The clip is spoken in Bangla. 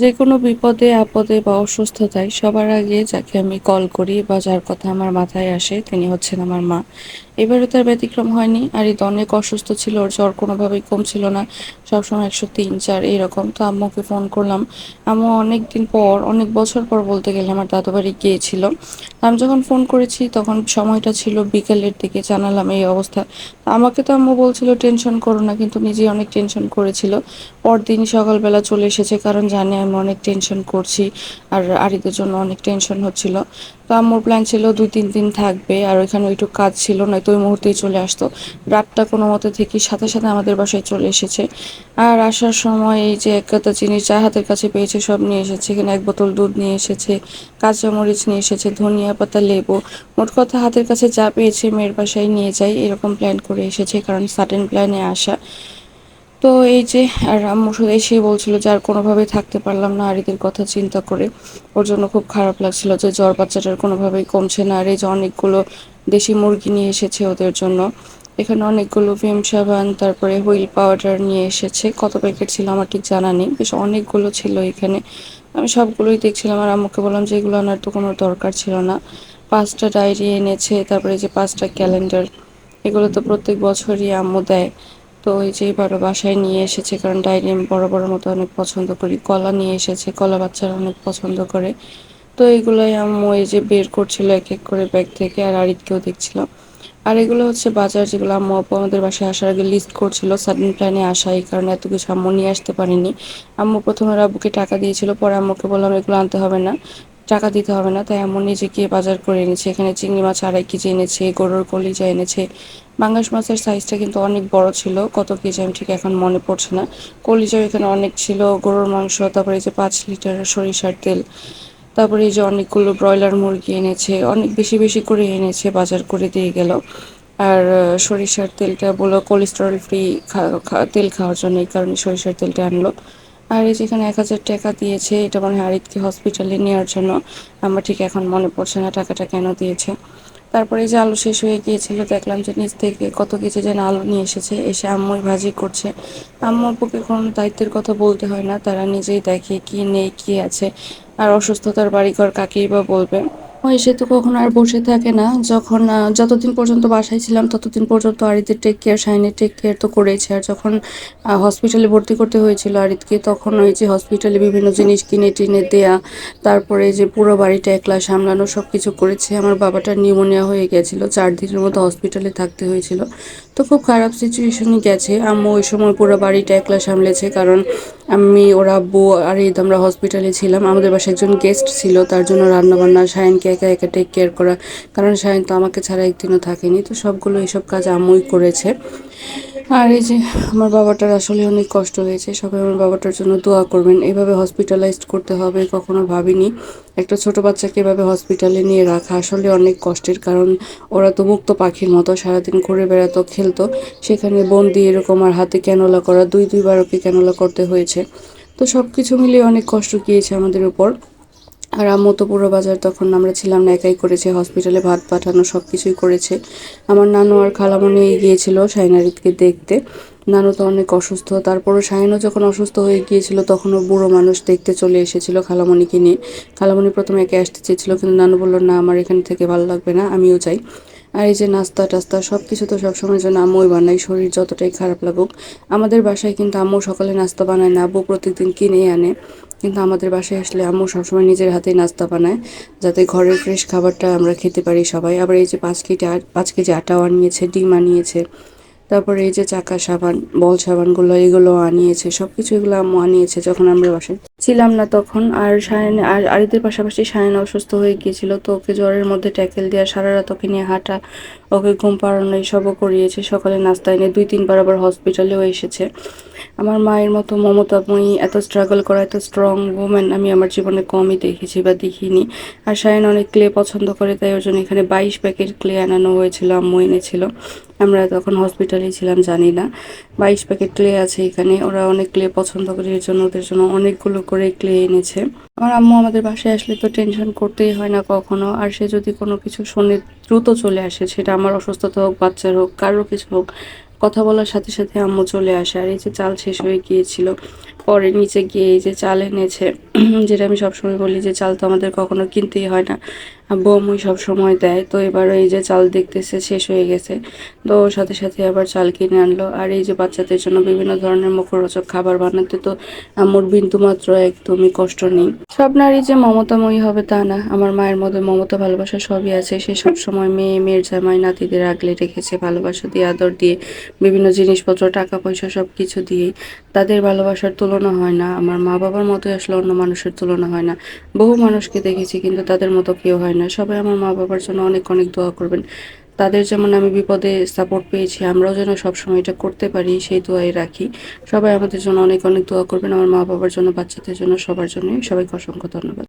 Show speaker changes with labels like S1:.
S1: যে কোনো বিপদে, আপদে বা অসুস্থতায় সবার আগে যাকে আমি কল করি বা যার কথা আমার মাথায় আসে তিনি হচ্ছেন আমার মা। এবারও তার ব্যতিক্রম হয়নি। আর ঈদ অনেক অসুস্থ ছিল, ওর জ্বর কোনোভাবেই কমছিল না। সবসময় একশো তিন, চার, এরকম। তো আম্মুকে ফোন করলাম। আম্মু অনেক দিন পর, অনেক বছর পর বলতে গেলে আমার দাদু বাড়ি গিয়েছিল। আমি যখন ফোন করেছি, তখন সময়টা ছিল বিকেলের দিকে, জানালাম এই অবস্থা। আমাকে তো আম্মু বলছিল, টেনশন করো না। কিন্তু নিজে অনেক টেনশন করেছিল। পরদিন সকালবেলা চলে এসেছে, কারণ জানে আমি অনেক টেনশন করছি, আর আরিদের জন্য অনেক টেনশন হচ্ছিল। তো আম্মুর প্ল্যান ছিল, দুই, তিন দিন থাকবে, আর ওইখানে ওইটুকু কাজ ছিল, নয়তো ওই মুহূর্তেই চলে আসতো। রাতটা কোনো মতে থেকে সাথে সাথে আমাদের বাসায় চলে এসেছে। আর আসার সময় এই যে এক জিনিস যা হাতের কাছে পেয়েছে, সব নিয়ে এসেছে। এখানে এক বোতল দুধ নিয়ে এসেছে কাঁচামরিচ নিয়ে এসেছে, ধনিয়া পাতা, লেবু। মোট কথা হাতের কাছে যা পেয়েছে মেয়ের বাসায় নিয়ে যাই, এরকম প্ল্যান করে এসেছে, কারণ সাডেন প্ল্যানে আসা। তো এই যে, আর আম্মু শুধু এসেই বলছিল যে আর কোনোভাবে থাকতে পারলাম না, আর এদের কথা চিন্তা করে ওর জন্য খুব খারাপ লাগছিল যে জ্বর বাচ্চাটার কোনোভাবেই কমছে না। আর এই যে অনেকগুলো দেশি মুরগি নিয়ে এসেছে ওদের জন্য। এখানে অনেকগুলো ভিম সাবান, তারপরে হুইল পাউডার নিয়ে এসেছে। কত প্যাকেট ছিল আমার ঠিক জানা নেই, বেশ অনেকগুলো ছিল এখানে। আমি সবগুলোই দেখছিলাম আর আম্মুকে বললাম যে এগুলো আনার তো কোনো দরকার ছিল না। পাঁচটা ডায়েরি এনেছে, তারপরে যে পাঁচটা ক্যালেন্ডার, এগুলো তো প্রত্যেক বছরই আম্মু দেয়। তো এই যে এবারও বাসায় নিয়ে এসেছে, কারণ ডায়েরি আমি বড় বড় মতো অনেক পছন্দ করি। কলা নিয়ে এসেছে, কলা বাচ্চারা অনেক পছন্দ করে। তো এগুলোই আম্মু এই যে বের করছিল এক এক করে ব্যাগ থেকে, আর আরিতকেও দেখছিল আর এগুলো হচ্ছে বাজার যেগুলো আম্মু আপু আমাদের বাসায় আসার আগে লিস্ট করছিল সাডেন প্ল্যানে আসা, এই কারণে এত কিছু আম্মু নিয়ে আসতে পারেনি। আম্মু প্রথমে আব্বুকে টাকা দিয়েছিল, পরে আম্মুকে বললাম, এগুলো আনতে হবে না, টাকা দিতে হবে না। তাই আম্মু নিজে গিয়ে বাজার করে এনেছে। এখানে চিংড়ি মাছ, আড়াই কেজি এনেছে, গরুর কলিজা এনেছে। বাংলাদেশ মাছের সাইজটা কিন্তু অনেক বড় ছিল, কত কেজি আমি ঠিক এখন মনে পড়ছে না। কলিজাও এখানে অনেক ছিল, গরুর মাংস, তারপরে যে পাঁচ লিটার সরিষার তেল। তারপরে এই যে অনেকগুলো ব্রয়লার মুরগি এনেছে, অনেক বেশি বেশি করে এনেছে, বাজার করে দিয়ে গেল। আর সরিষার তেলটা বলল কোলেস্টেরল ফ্রি তেল খাওয়ার জন্য এই কারণে সরিষার তেলটা আনলো। আর এই যেখানে এক হাজার টাকা দিয়েছে, এটা মনে হয় আরিতকে হসপিটালে নেওয়ার জন্য। আমার ঠিক এখন মনে পড়ছে না টাকাটা কেন দিয়েছে। তারপরে যে আলু শেষ হয়ে গিয়েছিল, দেখলাম যে নিচ থেকে কত কিছু যেন আলু নিয়ে এসেছে, এসে আম্মুই ভাজি করছে। আম্মুর পক্ষে কোনো দায়িত্বের কথা বলতে হয় না, তারা নিজেই দেখে কি নেই, কি আছে। আর অসুস্থতার বাড়িঘর কাকেই বা বলবে? ও এসে তো কখনো আর বসে থাকে না। যখন যতদিন পর্যন্ত বাসায় ছিলাম, ততদিন পর্যন্ত আরিদের টেক কেয়ার শাইনের টেক কেয়ার তো করেছে আর যখন হসপিটালে ভর্তি করতে হয়েছিল আরিদকে তখন ওই যে হসপিটালে বিভিন্ন জিনিস কিনে টিনে দেয়া, তারপরে যে পুরো বাড়িটা একলা সামলানো সব কিছু করেছে। আমার বাবাটা নিউমোনিয়া হয়ে গেছিল, চার দিনের মতো হসপিটালে থাকতে হয়েছিল। তো খুব খারাপ সিচুয়েশনই গেছে। আম্মু ওই সময় পুরো বাড়িটা একলা সামলেছে, কারণ আমি, ওরা আব্বু আর ঈদ, আমরা হসপিটালে ছিলাম। আমাদের বাসায় একজন গেস্ট ছিল, তার জন্য রান্নাবান্না সায়নকে একা একা টেক কেয়ার করা। কারণ সায়ন তো আমাকে ছাড়া একদিনও থাকেনি। তো সবগুলো এইসব কাজ আমুই করেছে। আর এই যে আমার বাবাটার আসলে অনেক কষ্ট হয়েছে। সবাই আমার বাবাটার জন্য দোয়া করবেন। এভাবে হসপিটালাইজড করতে হবে কখনো ভাবিনি। একটা ছোট বাচ্চাকে এভাবে হসপিটালে নিয়ে রাখা আসলে অনেক কষ্টের। কারণ ওরা তো মুক্ত পাখির মতো, সারাদিন ঘুরে বেড়াতো, খেলতো। সেখানে বন্দি এরকম আর হাতে ক্যানোলা করা দুই দুইবার ওকে ক্যানোলা করতে হয়েছে। তো সব কিছু মিলিয়ে অনেক কষ্ট গিয়েছে আমাদের উপর। আর আম্মু তো পুরো বাজার তখন আমরা ছিলাম না, একাই করেছে হসপিটালে ভাত পাঠানো সব কিছুই করেছে। আমার নানু আর খালামণি গিয়েছিল সাইনারিদকে দেখতে। নানু তো অনেক অসুস্থ, তারপরও সায়নও যখন অসুস্থ হয়ে গিয়েছিল তখনও বুড়ো মানুষ দেখতে চলে এসেছিল খালামণিকে নিয়ে। খালামণি প্রথমে একে আসতে চেয়েছিল, কিন্তু নানু বলল, না, আমার এখান থেকে ভালো লাগবে না, আমিও চাই আর এই যে নাস্তা টাস্তা সব কিছু তো সবসময় যেন আম্মুই বানাই শরীর যতটাই খারাপ লাগুক। আমাদের বাসায় কিন্তু আম্মু সকালে নাস্তা বানায় না, আব্বু প্রত্যেকদিন কিনে আনে। কিন্তু আমাদের বাসায় আসলে আম্মু সবসময় নিজের হাতেই নাস্তা বানায়, যাতে ঘরের ফ্রেশ খাবারটা আমরা খেতে পারি সবাই। আবার এই যে পাঁচ কেজি পাঁচ কেজি আটাও আনিয়েছে ডিম আনিয়েছে, তারপরে এই যে চাকা সাবান, বল সাবানগুলো, এগুলো আনিয়েছে সব কিছু এগুলো আম্মু আনিয়েছে যখন আমরা বাসায় ছিলাম না তখন। আর সায়ন, আর আরিদের পাশাপাশি সায়ন অসুস্থ হয়ে গিয়েছিল, তো ওকে জ্বরের মধ্যে ট্যাকেল দেওয়া সারা রাত ওকে নিয়ে হাঁটা, ওকে ঘুম পাড়ানো, এইসবও করিয়েছে। সকালে নাস্তা এনে দুই তিনবার আবার হসপিটালেও এসেছে। আমার মায়ের মতো মমতাময়ী এত স্ট্রাগল করা, এত স্ট্রং ওমেন আমি আমার জীবনে কমই দেখেছি বা দেখিনি। আর সায়ন অনেক ক্লে পছন্দ করে, তাই ওর জন্য এখানে বাইশ প্যাকেট ক্লে আনানো হয়েছিল, আম্মু এনেছিল। আমরা তখন হসপিটালেই ছিলাম, জানি না। বাইশ প্যাকেট ক্লে আছে এখানে, ওরা অনেক ক্লে পছন্দ করে, এর জন্য ওদের জন্য অনেকগুলো করে ক্লে এনেছে। আমার আম্মু আমাদের বাসায় আসলে তো টেনশন করতেই হয় না কখনো, আর সে যদি কোনো কিছু শুনে দ্রুত চলে আসে, সেটা আমার অসুস্থতা হোক, বাচ্চার হোক, কারও কিছু হোক কথা বলার সাথে সাথে আম্মু চলে আসে। আর এই যে চাল শেষ হয়ে গিয়েছিল, পরে নিচে গিয়ে এই যে চাল এনেছে, যেটা আমি সবসময় বলি যে চাল তো আমাদের কখনো কিনতেই হয় না। আব্বু আম্মুই সবসময় দেয়। তো এবারও এই যে চাল দেখতেছে, শেষ হয়ে গেছে। তো ওর সাথে সাথে আবার চাল কিনে আনলো। আর এই যে বাচ্চাদের জন্য বিভিন্ন ধরনের মুখরোচক খাবার বানাতে তো আম্মুর বিন্দু মাত্র একদমই কষ্ট নেই। সব নারী যে মমতাময়ী হবে তা না। আমার মায়ের মধ্যে মমতা ভালোবাসা সবই আছে। সে সব সময় মেয়ে, মেয়ের জামাই, নাতিদের আগলে রেখেছে। ভালোবাসা দিয়ে, আদর দিয়ে, বিভিন্ন জিনিসপত্র টাকা পয়সা সব কিছু দিয়েই। তাদের ভালোবাসার তুলনা হয় না। আমার মা বাবার মতোই আসলে অন্য মানুষের তুলনা হয় না। বহু মানুষকে দেখেছি কিন্তু তাদের মতো কেউ হয় না। সবাই আমার মা বাবার জন্য অনেক অনেক দোয়া করবেন। তাদের যেমন আমি বিপদে সাপোর্ট পেয়েছি, আমরাও যেন সবসময় এটা করতে পারি, সেই দোয়াই রাখি। সবাই আমাদের জন্য অনেক অনেক দোয়া করবেন। আমার মা বাবার জন্য, বাচ্চাদের জন্য, সবার জন্যই। সবাইকে অসংখ্য ধন্যবাদ।